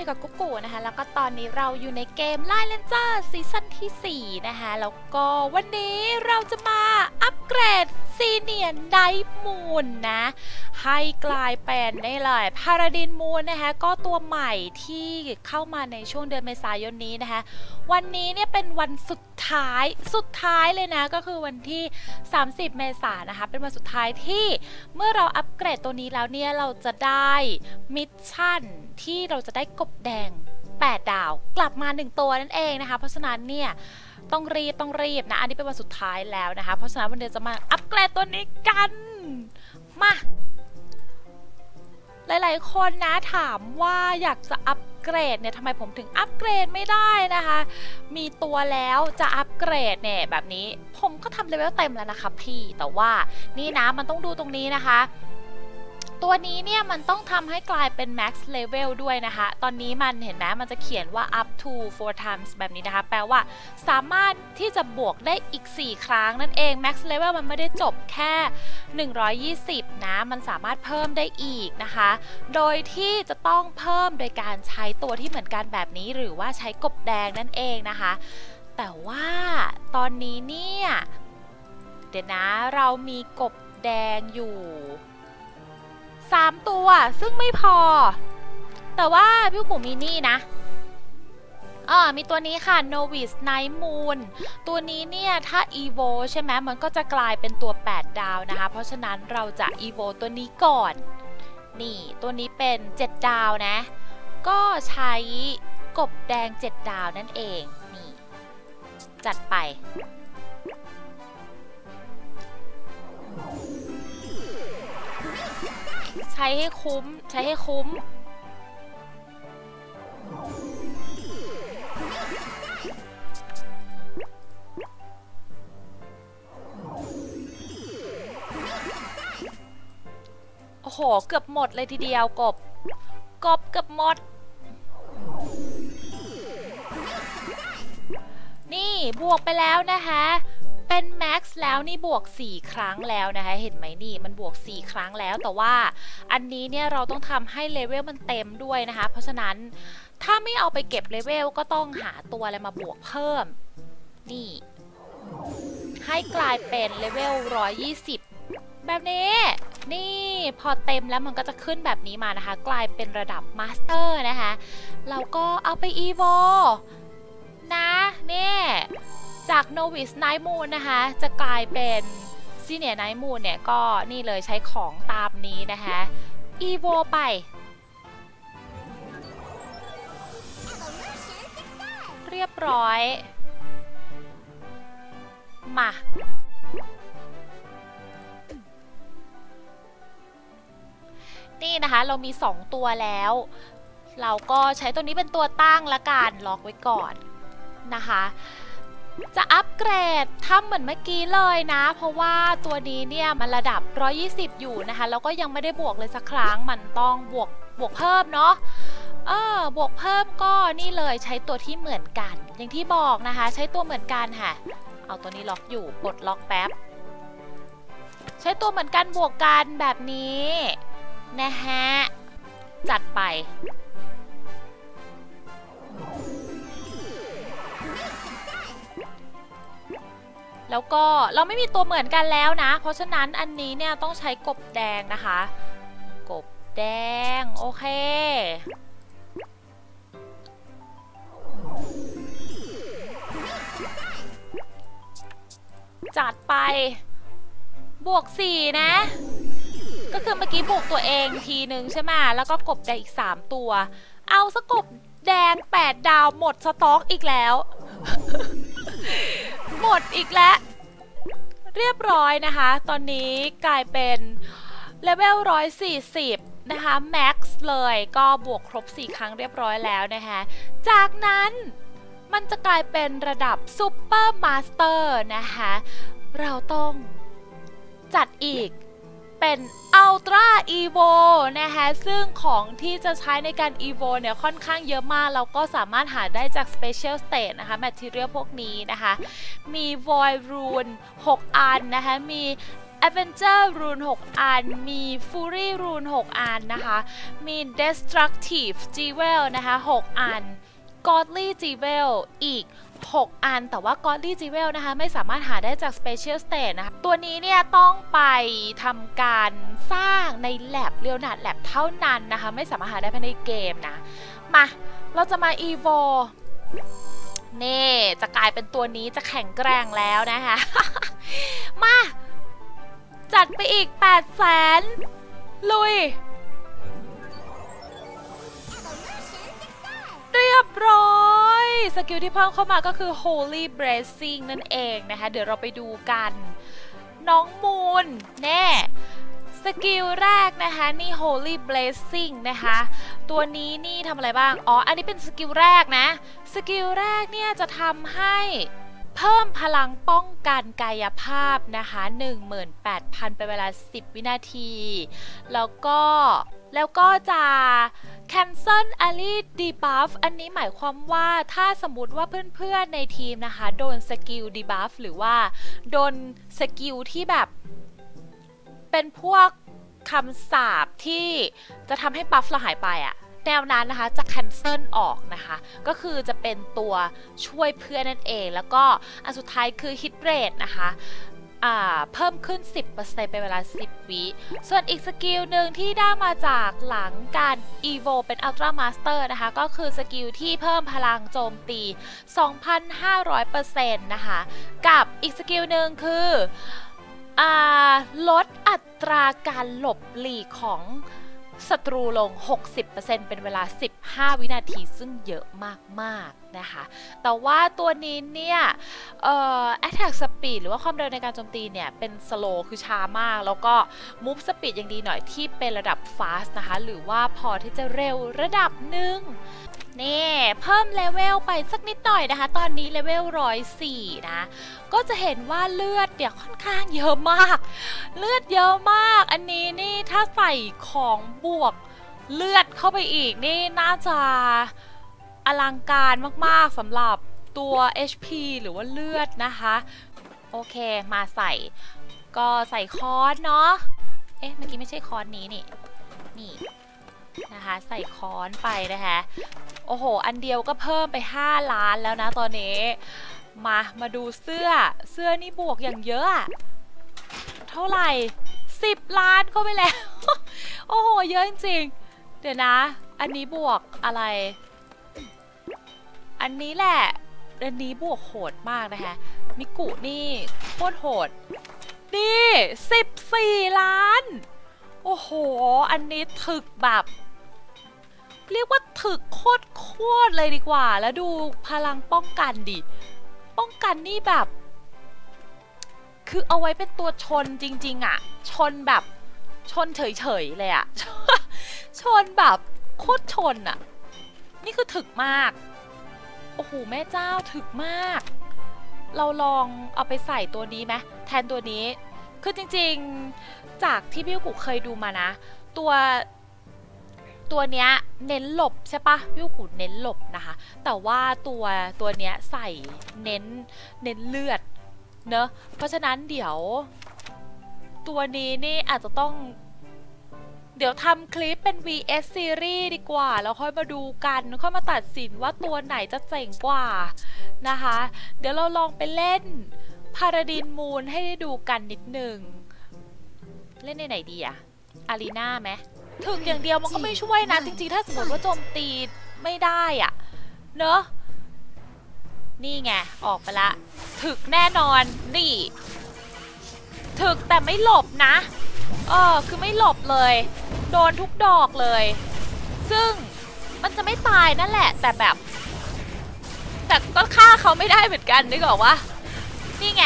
อยู่กับกุ๊กกูนะคะ แล้วก็ตอนนี้เราอยู่ในเกมไล่เลนเจอร์ซีซั่นที่ 4 นะคะ แล้วก็วันนี้เราจะมาอัปเกรด ซีเนียนไดมูนนะ ให้กลายเป็นได้เลยพาราดินมูนนะคะก็ตัวใหม่ที่เข้ามาในช่วงเดือนเมษายนนี้นะคะวันนี้เนี่ยเป็นวันสุดท้ายสุดท้ายเลยนะก็คือวันที่ 30 เมษายนนะคะเป็นวันสุดท้ายที่เมื่อเราอัปเกรดตัวนี้แล้วเนี่ยเราจะได้มิชชั่นที่เราจะได้กบแดง 8 ดาว กลับมา 1 ตัวนั่นเองนะคะ เพราะฉะนั้นเนี่ย ต้องรีบต้องรีบนะ อันนี้เป็นวันสุดท้ายแล้วนะคะ เพราะฉะนั้นวันนี้จะมาอัปเกรดตัวนี้กัน มา หลายๆ คนนะถามว่าอยากจะอัปเกรดเนี่ยทำไมผมถึงอัปเกรดไม่ได้นะคะ มีตัวแล้วจะอัปเกรดเนี่ยแบบนี้ ผมก็ทำเลเวลเต็มแล้วนะคะพี่ แต่ว่านี่นะมันต้องดูตรงนี้นะคะ ตัวนี้เนี่ยมันต้องทำให้กลายเป็น max level ด้วยนะคะ ตอนนี้มันเห็นไหมมันจะเขียนว่า up to 4 times แบบนี้นะคะ แปลว่าสามารถที่จะบวกได้อีก 4 ครั้งนั่นเอง max level มันไม่ได้จบแค่ 120 นะ มันสามารถเพิ่มได้อีกนะคะ โดยที่จะต้องเพิ่มโดยการใช้ตัวที่เหมือนกันแบบนี้ หรือว่าใช้กบแดงนั่นเองนะคะ แต่ว่าตอนนี้เนี่ยเดี๋ยวนะเรามีกบแดงอยู่ 3 ตัวซึ่งไม่พอ แต่ว่าพี่กูมีนี่นะอ่ามีตัวนี้ค่ะ Novice Night Moon ตัวนี้เนี่ยถ้า Evo ใช่ไหมมันก็จะกลายเป็นตัว 8 ดาวนะคะ เพราะฉะนั้นเราจะ Evo ตัวนี้ก่อน นี่ตัวนี้เป็น 7 ดาวนะ ก็ใช้กบแดง 7 ดาวนั่นเอง นี่ จัดไป ช้ให้คุ้ม ใช้ให้คุ้ม โอ้โห เกือบหมดเลยทีเดียวกบ กบเกือบหมด นี่บวกไปแล้วนะคะ เป็นแม็กซ์แล้วนี่บวก 4 ครั้งแล้วนะคะเห็นไหมนี่มันบวก 4 ครั้งแล้วแต่ว่าอันนี้เนี่ยเราต้องทำให้เลเวลมันเต็มด้วยนะคะ เพราะฉะนั้นถ้าไม่เอาไปเก็บเลเวลก็ต้องหาตัวอะไรมาบวกเพิ่ม นี่ ให้กลายเป็นเลเวล 120 แบบนี้นี่พอเต็มแล้วมันก็จะขึ้นแบบนี้มานะคะ กลายเป็นระดับมาสเตอร์นะคะ เราก็เอาไปอีโวนะนี่ จาก Novice Night Moon นะคะ จะกลายเป็น Senior Night Moon เนี่ย ก็นี่เลยใช้ของตามนี้นะคะอีโวไป เรียบร้อย มานี่นะคะเรามี 2 ตัวแล้ว เราก็ใช้ตัวนี้เป็นตัวตั้งละกันล็อกไว้ก่อนนะคะ จะอัปเกรดทำเหมือนเมื่อกี้เลยนะ เพราะว่าตัวนี้เนี่ยมันระดับ 120 อยู่นะคะ แล้วก็ยังไม่ได้บวกเลยสักครั้ง มันต้องบวกบวกเพิ่มเนาะเออบวกเพิ่มก็นี่เลยใช้ตัวที่เหมือนกัน อย่างที่บอกนะคะ ใช้ตัวเหมือนกันค่ะ เอาตัวนี้ล็อกอยู่ปลดล็อกแป๊บ ใช้ตัวเหมือนกันบวกกันแบบนี้นะฮะจัดไป แล้วก็เราไม่มีตัวเหมือนกันแล้วนะ เพราะฉะนั้นอันนี้เนี่ยต้องใช้กบแดงนะคะ กบแดง โอเค จัดไป บวก 4 นะ ก็คือเมื่อกี้บวกตัวเองทีนึงใช่ไหมแล้วก็กบแดงอีก 3 ตัว เอาสกบแดง 8 ดาวหมดสต็อกอีกแล้ว หมดอีกแล้ว เรียบร้อยนะคะ ตอนนี้กลายเป็นเลเวล140 นะคะแม็กซ์เลยก็บวกครบ 4 ครั้งเรียบร้อยแล้วนะคะ จากนั้นมันจะกลายเป็นระดับซูเปอร์มาสเตอร์นะคะเราต้องจัดอีกเป็น Ultra Evo นะคะ ซึ่งของที่จะใช้ในการ Evo เนี่ยค่อนข้างเยอะมาก เราก็สามารถหาได้จาก Special State นะคะ Material พวกนี้นะคะ มี Void Rune 6 อันนะคะ มี Adventure รูน6อัน มี Fury รูน6อันนะคะ มี Destructive Jewel นะคะ 6 อัน Godly Jewel อีก 6 อัน แต่ว่า Godly Jewel นะคะไม่สามารถหาได้จาก Special State นะคะ ตัวนี้เนี่ยต้องไปทำการสร้างใน Lab เรียวนาด Lab เท่านั้นนะคะ ไม่สามารถหาได้ภายในเกมนะ มา เราจะมา Evo นี่ จะกลายเป็นตัวนี้จะแข็งแกร่งแล้วนะคะ มา จัดไปอีก 8 0 0แสนลุย เรียบร้อย สกิลที่เพิ่มเข้ามาก็คือ Holy Blessing นั่นเองนะคะ เดี๋ยวเราไปดูกัน น้องมูนแน่สกิลแรกนะคะนี่ Holy Blessing นะคะ ตัวนี้นี่ทำอะไรบ้าง อ๋อ อันนี้เป็นสกิลแรกนะ สกิลแรกเนี่ยจะทำให้เพิ่มพลังป้องกันกายภาพนะคะ 18,000 เป็นเวลา 10 วินาที แล้วก็ แล้วก็จะ cancel ally debuff อันนี้หมายความว่าถ้าสมมติว่าเพื่อนๆในทีมนะคะ โดนสกิล debuff หรือว่าโดนสกิลที่แบบ เป็นพวกคำสาปที่จะทำให้บัฟเราหายไปอะแนวนั้นนะคะจะ cancel ออกนะคะ ก็คือจะเป็นตัวช่วยเพื่อนนั่นเอง แล้วก็อันสุดท้ายคือ hit rate นะคะ เพิ่มขึ้น 10%เป็นเวลา 10 วิ ส่วนอีกสกิลหนึ่งที่ได้มาจากหลังการ evo เป็น ultra master นะคะ ก็คือสกิลที่เพิ่มพลังโจมตี 2,500%นะคะ กับอีกสกิลหนึ่งคืออลดอัตราการหลบหลีกของ ศัตรูลง 60%เป็นเวลา 15 วินาทีซึ่งเยอะมากๆนะคะ แต่ว่าตัวนี้เนี่ยเอ่อ attack speed หรือว่าความเร็วในการโจมตีเนี่ย เป็น slow คือช้ามาก แล้วก็ move speed ยังดีหน่อยที่เป็นระดับ fast นะคะ หรือว่าพอที่จะเร็วระดับหนึ่งนี่เพิ่มเลเวลไปสักนิดหน่อยนะคะ ตอนนี้เลเวล104นะ ก็จะเห็นว่าเลือดเนี่ยวค่อนข้างเยอะมาก เลือดเยอะมากอันนี้าใส่ของบวกเลือดเข้าไปอีกนี่น่าจะอลังการมากๆสำหรับตัว HP หรือว่าเลือดนะคะ โอเคมาใส่ก็ใส่คอนเนาะ เอ๊ะเมื่อกี้ไม่ใช่คอนนี้นี่ นี่นะคะใส่คอนไปนะคะ โอ้โห อันเดียวก็เพิ่มไป 5 ล้านแล้วนะตอนนี้ มา มาดูเสื้อ เสื้อนี่บวกอย่างเยอะอะเท่าไหร่ 10 ล้านเข้าไปแล้ว โอ้โห เยอะจริงๆ เดี๋ยวนะ อันนี้บวกอะไร อันนี้แหละ อันนี้บวกโหดมากนะคะ มิกุนี่โคตรโหด นี่ 14 ล้าน โอ้โห อันนี้ถึกแบบเรียกว่าถึกโคตรโคตรเลยดีกว่า แล้วดูพลังป้องกันดิ ป้องกันนี่แบบ คือเอาไว้เป็นตัวชนจริง ๆอะชนแบบชนเฉยๆเลยอะชนแบบโคตรชนอะนี่คือถึกมาก โอ้โหแม่เจ้าถึกมาก เราลองเอาไปใส่ตัวนี้ไหมแทนตัวนี้ คือจริงๆจากที่พี่กุเคยดูมานะ ตัวตัวเนี้ยเน้นหลบใช่ปะพี่กุเน้นหลบนะคะ แต่ว่าตัวตัวเนี้ยใส่เน้นเน้นเลือด เนอะเพราะฉะนั้นเดี๋ยว ตัวนี้นี่อาจจะต้อง เดี๋ยวทำคลิปเป็น vs series ดีกว่า แล้วค่อยมาดูกัน ค่อยมาตัดสินว่าตัวไหนจะเจ๋งกว่านะคะ เดี๋ยวเราลองไปเล่นพาราดินมูนให้ได้ดูกันนิดหนึ่ง เล่นในไหนดีอะอารีนาไหมถึงอย่างเดียวมันก็ไม่ช่วยนะ จริงๆ ถ้าสมมติว่าโจมตีไม่ได้อะเนอะ นี่ไง ออกไปละ ถึกแน่นอน นี่ ถึกแต่ไม่หลบนะ เออ คือไม่หลบเลย โดนทุกดอกเลย ซึ่งมันจะไม่ตายนั่นแหละ แต่แบบ แต่ก็ฆ่าเขาไม่ได้เหมือนกันนึกออกว่า นี่ไง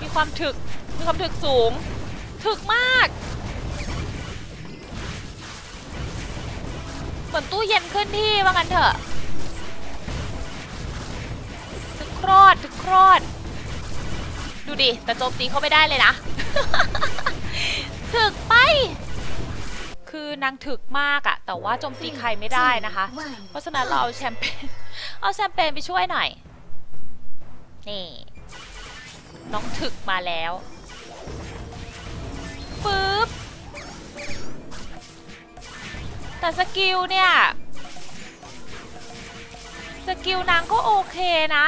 มีความถึก มีความถึกสูง ถึกมาก เหมือนตู้เย็นขึ้นที่ว่างั้นเถอะ รอดถึกครอด ดูดิ แต่โจมตีเขาไม่ได้เลยนะ ถึกไป คือนางถึกมากอะแต่ว่าโจมตีใครไม่ได้นะคะ เพราะฉะนั้นเราเอาแชมเปญ เอาแชมเปญไปช่วยหน่อย นี่ น้องถึกมาแล้วฟืบแต่สกิลเนี่ย สกิลนางก็โอเคนะ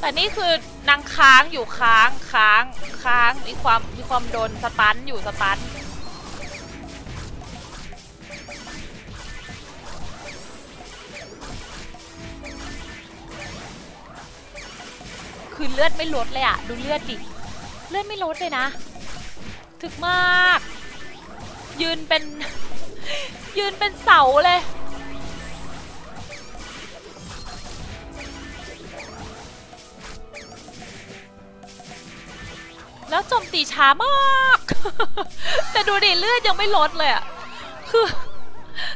แต่นี่คือนางค้างอยู่ค้างค้างค้างมีความมีความโดนสตันอยู่สตันคือเลือดไม่ลดเลยอะดูเลือดดิ เลือดไม่ลดเลยนะ ถึกมาก ยืนเป็น ยืนเป็นเสาเลย แล้วโจมตีช้ามาก แต่ดูดิเลือดยังไม่ลดเลยอะคือ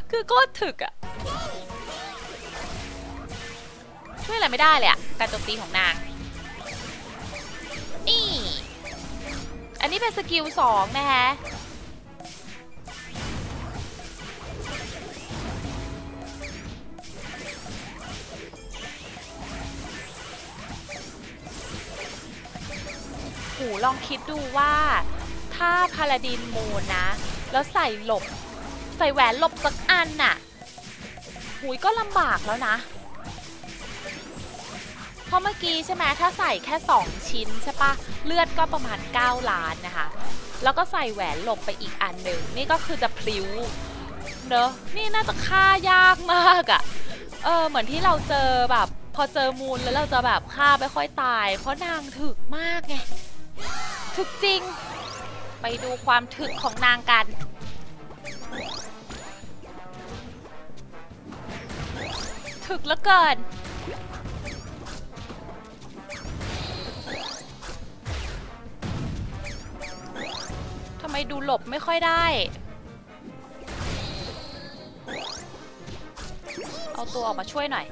คือก็ถึกอะช่วยอะไรไม่ได้เลยอะการโจมตีของนาง นี่ อันนี้เป็นสกิลสองนะคะ หลองคิดดูว่าถ้าพาลาดินมูนนะ แล้วใส่หลบ ใส่แหวนหลบสักอันน่ะหุยก็ลำบากแล้วนะเพราะเมื่อกี้ใช่ไหมถ้าใส่แค่ 2 ชิ้นใช่ปะเลือดก็ประมาณ 9 ล้านนะคะ แล้วก็ใส่แหวนหลบไปอีกอันหนึ่งนี่ก็คือจะพลิ้วเนอะนี่น่าจะฆ่ายากมากอะ่ะเออเหมือนที่เราเจอแบบ พอเจอมูลแล้วเราจะแบบฆ่าไม่ค่อยตาย เพราะนางถึกมากไง ถึกจริง ไปดูความถึกของนางกัน ถึกแล้วเกิน ทำไมดูหลบไม่ค่อยได้ เอาตัวออกมาช่วยหน่อย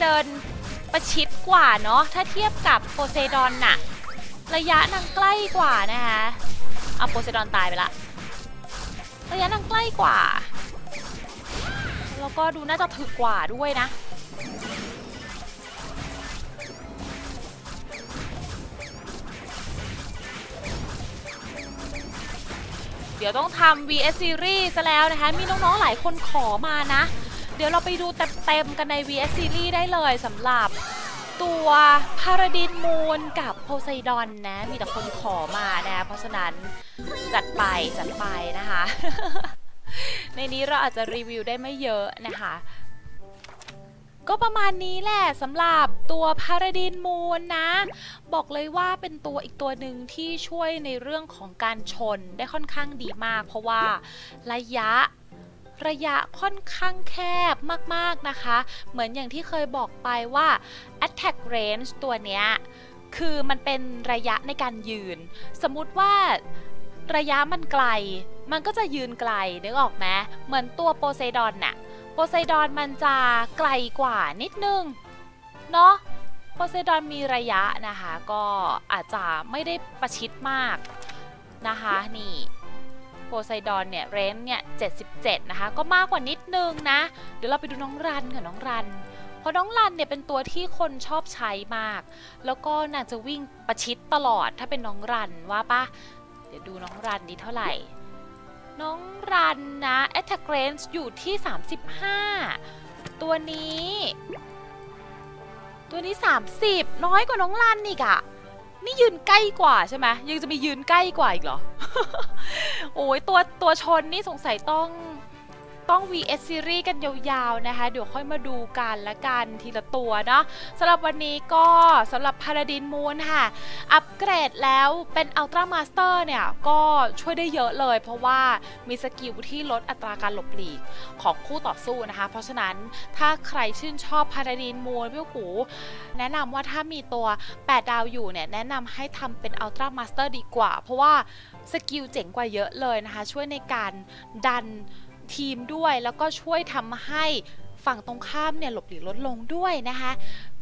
เดินประชิดกว่าเนาะถ้าเทียบกับโพไซดอนน่ะ ระยะนางใกล้กว่านะคะเอาโพไซดอนตายไปละระยะนางใกล้กว่า แล้วก็ดูน่าจะถึกกว่าด้วยนะเดี๋ยวต้องทำ VS Series ซะแล้วนะคะ มีน้องๆ หลายคนขอมานะ เดี๋ยวเราไปดูเต็มๆกันใน VS Series ได้เลยสำหรับตัวพาราดินมูนกับโพไซดอนนะ มีแต่คนขอมานะ เพราะฉะนั้นจัดไปจัดไปนะคะ ในนี้เราอาจจะรีวิวได้ไม่เยอะนะคะก็ประมาณนี้แหละสำหรับตัวพาราดินมูนนะ บอกเลยว่าเป็นตัวอีกตัวหนึ่งที่ช่วยในเรื่องของการชนได้ค่อนข้างดีมาก เพราะว่าระยะ ระยะค่อนข้างแคบมากๆนะคะ เหมือนอย่างที่เคยบอกไปว่า attack range ตัวเนี้ยคือมันเป็นระยะในการยืน สมมุติว่าระยะมันไกล มันก็จะยืนไกลนึกออกไหมเหมือนตัวโปไซดอนน่ะโปไซดอนมันจะไกลกว่านิดนึงเนาะโพไซดอนมีระยะนะคะ ก็อาจจะไม่ได้ประชิดมากนะคะนี่ โพไซดอนเนี่ยเรนเนี่ย77 นะคะ ก็มากกว่านิดนึงนะ เดี๋ยวเราไปดูน้องรันค่ะน้องรัน เพราะน้องรันเนี่ยเป็นตัวที่คนชอบใช้มาก แล้วก็นางจะวิ่งประชิดตลอดถ้าเป็นน้องรันว่าปะเดี๋ยวดูน้องรันดีเท่าไหร่ น้องรันนะ attack range อยู่ที่ 35 ตัวนี้ ตัวนี้ 30 น้อยกว่าน้องรันอีกอะ นี่ยืนใกล้กว่าใช่ไหมยังจะมียืนใกล้กว่าอีกเหรอ โอ้ยตัวตัวชนนี่สงสัยต้อง ต้อง VS Series กันยาวๆนะคะ เดี๋ยวค่อยมาดูกันละกันทีละตัวเนาะสำหรับวันนี้ก็สำหรับพาราดินมูนค่ะ อัปเกรดแล้วเป็น Ultra Master เนี่ย ก็ช่วยได้เยอะเลย เพราะว่ามีสกิลที่ลดอัตราการหลบหลีกของคู่ต่อสู้นะคะ เพราะฉะนั้นถ้าใครชื่นชอบพาราดินมูนพี่กูแนะนำว่าถ้ามีตัว 8 ดาวอยู่เนี่ย แนะนำให้ทำเป็น Ultra Master ดีกว่า เพราะว่าสกิลเจ๋งกว่าเยอะเลยนะคะ ช่วยในการดัน ทีมด้วย แล้วก็ช่วยทำให้ฝั่งตรงข้ามเนี่ยหลบหลีกลดลงด้วยนะคะ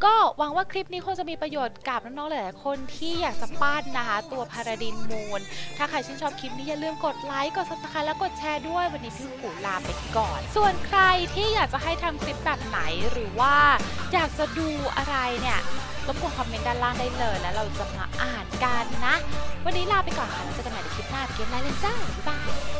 ก็หวังว่าคลิปนี้คงจะมีประโยชน์กับน้องๆหลายๆคนที่อยากจะปั้นนะคะ ตัวพาราดินมูนถ้าใครชื่นชอบคลิปนี้อย่าลืมกดไลค์ กด subscribe และกดแชร์ด้วย วันนี้พี่ปู่ลาไปก่อน ส่วนใครที่อยากจะให้ทำคลิปแบบไหนหรือว่าอยากจะดูอะไรเนี่ยรบกวนคอมเมนต์ด้านล่างได้เลย แล้วเราจะมาอ่านกันนะ วันนี้ลาไปก่อนค่ะแล้วเจอกันใหม่ในคลิปหน้าเกมไลน์เลนเจอร์บ๊ายบาย